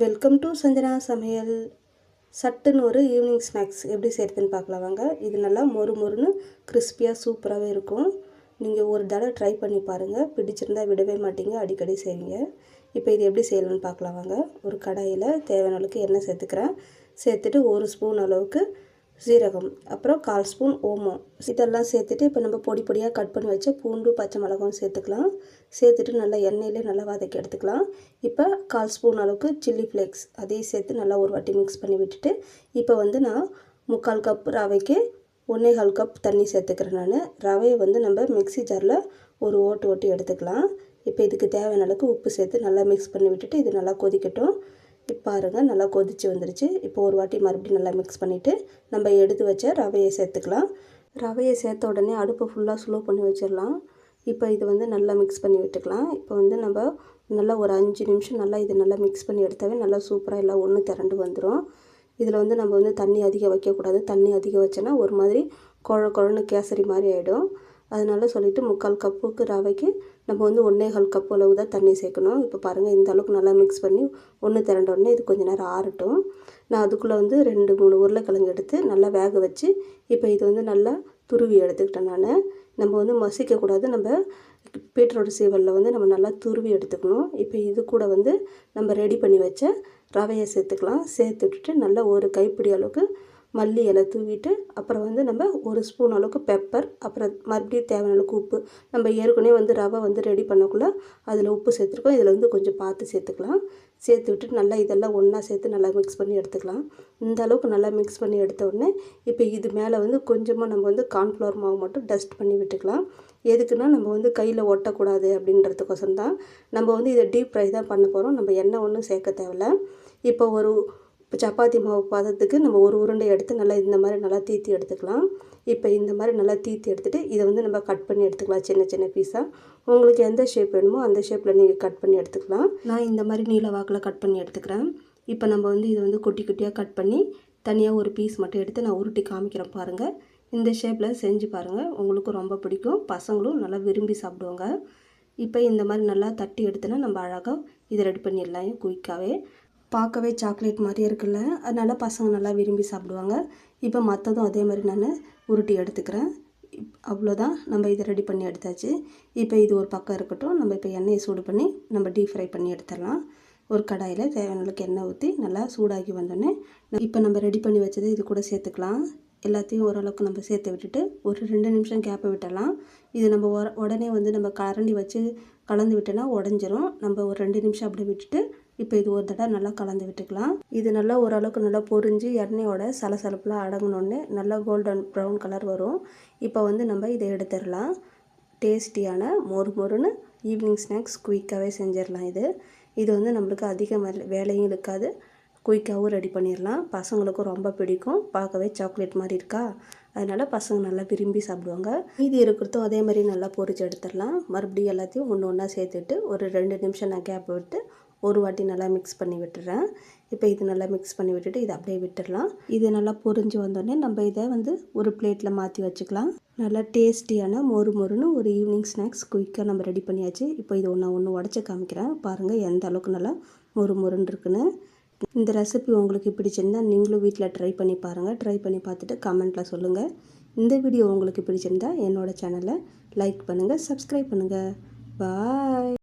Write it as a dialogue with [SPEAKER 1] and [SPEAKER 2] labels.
[SPEAKER 1] Welcome to Sanjana சமையல். சட்டுன்னு ஒரு ஈவினிங் ஸ்நாக்ஸ் எப்படி செய்கிறதுன்னு பார்க்கலாம் வாங்க. இது நல்லா மொறு மொறுன்னு கிறிஸ்பியாக சூப்பராகவே இருக்கும். நீங்கள் ஒரு தடவை ட்ரை பண்ணி பாருங்கள் பிடிச்சிருந்தா விடவே மாட்டீங்க. அடிக்கடி செய்வீங்க. இப்போ இது எப்படி செய்யலாம்னு பார்க்கலாம் வாங்க. ஒரு கடாயில் தேவையான அளவுக்கு எண்ணெய் சேர்த்துக்கிறேன். சேர்த்துட்டு ஒரு ஸ்பூன் அளவுக்கு சீரகம் அப்புறம் கால் ஸ்பூன் ஓமம். இதெல்லாம் சேர்த்துட்டு இப்போ நம்ம பொடி பொடியாக கட் பண்ணி வச்ச பூண்டு பச்சை மிளகாவும் சேர்த்துக்கலாம். சேர்த்துட்டு நல்லா எண்ணெயிலே நல்லா வதக்கி எடுத்துக்கலாம். இப்போ கால் ஸ்பூன் அளவுக்கு சில்லி ஃப்ளேக்ஸ் அதையும் சேர்த்து நல்லா ஒரு வாட்டி மிக்ஸ் பண்ணி விட்டுட்டு இப்போ வந்து நான் முக்கால் கப் ரவைக்கு ஒன்றே கால் கப் தண்ணி சேர்த்துக்கிறேன் நான். ரவையை வந்து நம்ம மிக்ஸி ஜாரில் ஒரு ஓட்டு ஓட்டி எடுத்துக்கலாம். இப்போ இதுக்கு தேவையான அளவுக்கு உப்பு சேர்த்து நல்லா மிக்ஸ் பண்ணி விட்டுட்டு இது நல்லா கொதிக்கட்டும். இப்போ பாருங்கள் நல்லா கொதிச்சு வந்துருச்சு. இப்போ ஒரு வாட்டி மறுபடியும் நல்லா மிக்ஸ் பண்ணிவிட்டு நம்ம எடுத்து வச்ச ரவையை சேர்த்துக்கலாம். ரவையை சேர்த்த உடனே அடுப்பை ஃபுல்லாக ஸ்லோ பண்ணி வச்சிடலாம். இப்போ இது வந்து நல்லா மிக்ஸ் பண்ணி விட்டுக்கலாம். இப்போ வந்து நம்ம நல்லா ஒரு அஞ்சு நிமிஷம் நல்லா இது நல்லா மிக்ஸ் பண்ணி எடுத்தாவே நல்லா சூப்பராக எல்லாம் ஒன்று திரண்டு வந்துடும் இதில் வந்து நம்ம வந்து தண்ணி அதிகம் வைக்கக்கூடாது. தண்ணி அதிகம் வச்சோன்னா ஒரு மாதிரி குழ குழன்னு கேசரி மாதிரி ஆகிடும் அதனால சொல்லிவிட்டு முக்கால் கப்புக்கு ரவைக்கு நம்ம வந்து ஒன்றே கால் கப் அளவு தான் தண்ணி சேர்க்கணும். இப்போ பாருங்கள் இந்த அளவுக்கு நல்லா மிக்ஸ் பண்ணி ஒன்று திரண்ட உடனே இது கொஞ்சம் நேரம் ஆறட்டும். நான் அதுக்குள்ளே வந்து ரெண்டு மூணு உருளைக்கிழங்கு எடுத்து நல்லா வேக வச்சு இப்போ இது வந்து நல்லா துருவி எடுத்துக்கிட்டேன் நான். நம்ம வந்து மசிக்கக்கூடாது நம்ம பீட்ரோடு சீவலில் வந்து நம்ம நல்லா துருவி எடுத்துக்கணும். இப்போ இது கூட வந்து நம்ம ரெடி பண்ணி வச்ச ரவையை சேர்த்துக்கலாம். சேர்த்து விட்டுட்டு நல்லா ஒரு கைப்பிடி அளவுக்கு மல்லி இலை தூவிட்டு அப்புறம் வந்து நம்ம ஒரு ஸ்பூன் அளவுக்கு பெப்பர் அப்புறம் மறுபடியும் தேவையான அளவுக்கு உப்பு. நம்ம ஏற்கனவே வந்து ரவை வந்து ரெடி பண்ணக்குள்ளே அதில் உப்பு சேர்த்துருக்கோம். இதில் வந்து கொஞ்சம் பார்த்து சேர்த்துக்கலாம். சேர்த்து விட்டுட்டு நல்லா இதெல்லாம் ஒன்றா சேர்த்து நல்லா மிக்ஸ் பண்ணி எடுத்துக்கலாம். இந்த அளவுக்கு நல்லா மிக்ஸ் பண்ணி எடுத்த உடனே இப்போ இது மேலே வந்து கொஞ்சமாக நம்ம வந்து கார்ன்ஃப்ளவர் மாவு மட்டும் டஸ்ட் பண்ணி விட்டுக்கலாம். எதுக்குன்னா நம்ம வந்து கையில் ஒட்டக்கூடாது அப்படின்றதுக்கோசரம் தான் நம்ம வந்து இதை டீப் ஃப்ரை தான் பண்ண போகிறோம் நம்ம எண்ணெய் ஒன்றும் சேர்க்க தேவையில்ல. இப்போ ஒரு இப்போ சப்பாத்தி மாவு பதத்துக்கு நம்ம ஒரு உருண்டை எடுத்து நல்லா இந்த மாதிரி நல்லா தீத்தி எடுத்துக்கலாம். இப்போ இந்த மாதிரி நல்லா தீத்தி எடுத்துகிட்டு இதை வந்து நம்ம கட் பண்ணி எடுத்துக்கலாம் சின்ன சின்ன பீஸாக உங்களுக்கு எந்த ஷேப் வேணுமோ அந்த ஷேப்பில் நீங்கள் கட் பண்ணி எடுத்துக்கலாம். நான் இந்த மாதிரி நீல வாக்கில் கட் பண்ணி எடுத்துக்கிறேன். இப்போ நம்ம வந்து இதை வந்து குட்டி குட்டியாக கட் பண்ணி தனியாக ஒரு பீஸ் மட்டும் எடுத்து நான் உருட்டி காமிக்கிறேன் பாருங்கள் இந்த ஷேப்பில் செஞ்சு பாருங்கள் உங்களுக்கும் ரொம்ப பிடிக்கும். பசங்களும் நல்லா விரும்பி சாப்பிடுவாங்க. இப்போ இந்த மாதிரி நல்லா தட்டி எடுத்தோன்னா நம்ம அழகாக இதை ரெடி பண்ணிடலாம் குயிக்காகவே பார்க்கவே சாக்லேட் மாதிரி இருக்குல்ல? அதனால் பசங்க நல்லா விரும்பி சாப்பிடுவாங்க. இப்போ மற்றதும் அதே மாதிரி நான் உருட்டி எடுத்துக்கிறேன். அவ்வளோதான். நம்ம இதை ரெடி பண்ணி எடுத்தாச்சு. இப்போ இது ஒரு பக்கம் இருக்கட்டும். நம்ம இப்போ எண்ணெயை சூடு பண்ணி நம்ம டீப் ஃப்ரை பண்ணி எடுத்துடலாம். ஒரு கடாயில் தேவையான அளவுக்கு எண்ணெய் ஊற்றி நல்லா சூடாகி வந்தோடனே இப்போ நம்ம ரெடி பண்ணி வச்சதை இது கூட சேர்த்துக்கலாம். எல்லாத்தையும் ஓரளவுக்கு நம்ம சேர்த்து விட்டுட்டு ஒரு ரெண்டு நிமிஷம் கேப்பை விட்டலாம் இது நம்ம உடனே வந்து நம்ம கரண்டி வச்சு கலந்து விட்டோன்னா உடஞ்சிரும். நம்ம ஒரு ரெண்டு நிமிஷம் அப்படி விட்டுட்டு இப்போ இது ஒரு தடவை நல்லா கலந்து விட்டுக்கலாம். இது நல்லா ஓரளவுக்கு நல்லா பொரிஞ்சு எண்ணெயோட சலசலப்புலாம் அடங்கினோடனே நல்லா கோல்டன் ப்ரௌன் கலர் வரும். இப்போ வந்து நம்ம இதை எடுத்துடலாம். டேஸ்டியான மொறு மொறுன்னு ஈவினிங் ஸ்நாக்ஸ் குயிக்காகவே செஞ்சிடலாம் இது. இது வந்து நம்மளுக்கு அதிக வேலையும் இருக்காது. குயிக்காகவும் ரெடி பண்ணிடலாம். பசங்களுக்கும் ரொம்ப பிடிக்கும். பார்க்கவே சாக்லேட் மாதிரி இருக்கா? அதனால் பசங்க நல்லா விரும்பி சாப்பிடுவாங்க. மீதி இருக்கிறதும் அதே மாதிரி நல்லா பொறிச்சு எடுத்துடலாம். மறுபடியும் எல்லாத்தையும் ஒன்று ஒன்றா சேர்த்துட்டு ஒரு ரெண்டு நிமிஷம் நான் கேப் விட்டு ஒரு வாட்டி நல்லா மிக்ஸ் பண்ணி விட்டுறேன். இப்போ இது நல்லா மிக்ஸ் பண்ணி விட்டுட்டு இதை அப்படியே விட்டுடலாம் இது நல்லா பொறிஞ்சு வந்தோடனே நம்ம இதை வந்து ஒரு பிளேட்டில் மாற்றி வச்சுக்கலாம். நல்லா டேஸ்டியான மொறு மொறுன்னு ஒரு ஈவினிங் ஸ்நாக்ஸ் குயிக்காக நம்ம ரெடி பண்ணியாச்சு. இப்போ இது ஒன்று ஒன்று உடச்சி காமிக்கிறேன். பாருங்கள் எந்த அளவுக்கு நல்லா மொறு மொறுன்னு இருக்குன்னு. இந்த ரெசிபி உங்களுக்கு பிடிச்சிருந்தால் நீங்களும் வீட்டில் ட்ரை பண்ணி பாருங்கள் ட்ரை பண்ணி பார்த்துட்டு கமெண்ட்டில் சொல்லுங்கள் இந்த வீடியோ உங்களுக்கு பிடிச்சிருந்தா என்னோடய சேனலை லைக் பண்ணுங்கள் சப்ஸ்கிரைப் பண்ணுங்கள் பாய்